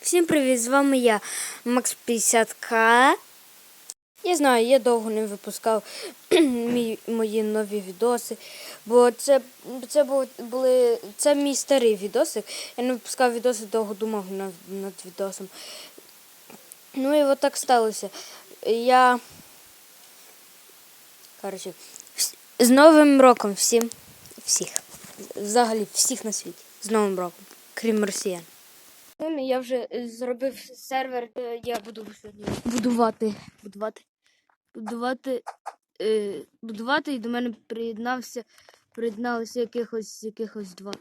Всім привіт! З вами я, Макс 50К. Я знаю, я довго не випускав мої нові відоси, бо це, це, були, це мій старий відосик. Я не випускав відоси, довго думав над, над відосом. Ну і от так сталося. Я. Коротше, з Новим роком всім. Всіх. Взагалі всіх на світі. З Новим роком, крім росіян. Тим Я вже е, зробив сервер, я буду сьогодні будувати. Будувати. Будувати. Е, будувати і до мене приєднався. Приєдналося якихось якихось два.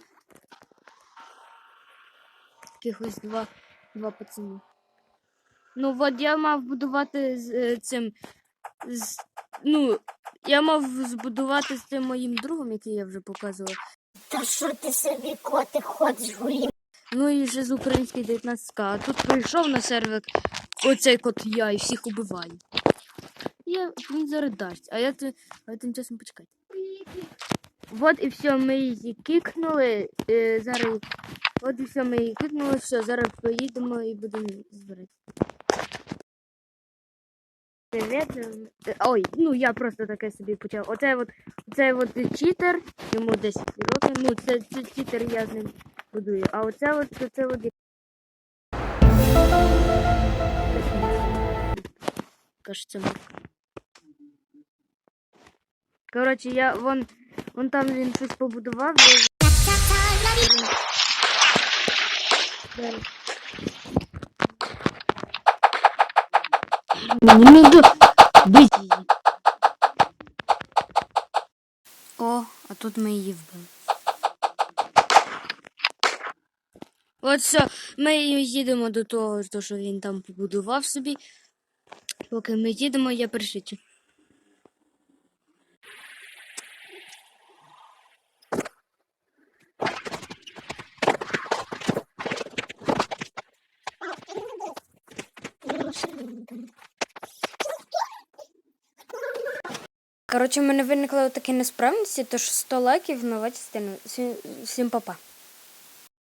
Якихось два, два пацани. Ну, от я мав будувати з е, цим. З, ну, я мав збудувати з цим моїм другом, який я вже показував. Та що ти собі коти ходиш гулі? Ну і вже з український 19к. А тут прийшов на сервер оцей кот я і всіх убиваю. Я, він зараз дасть, а я, а тим часом почекайте. От і все, ми її кикнули. Е, зараз. От і все, ми її кикнули, все, зараз поїдемо і будемо збирати. Привіт. Е, Ой, ну я просто таке собі почав. Оце от, оце от читер, йому 10 років. Ну, це, це читер, я з ним будую. А оце от це от. Кажеться, морква. Коротше, я вон, вон там він щось побудував. Я... Мені не. Бить її. О, а тут ми її вбили. От все, ми їдемо до того, що він там побудував собі. Поки ми їдемо, я першичу. Коротше, в мене виникла такі несправності, тож 100 лайків, нова частина. Всім па-па.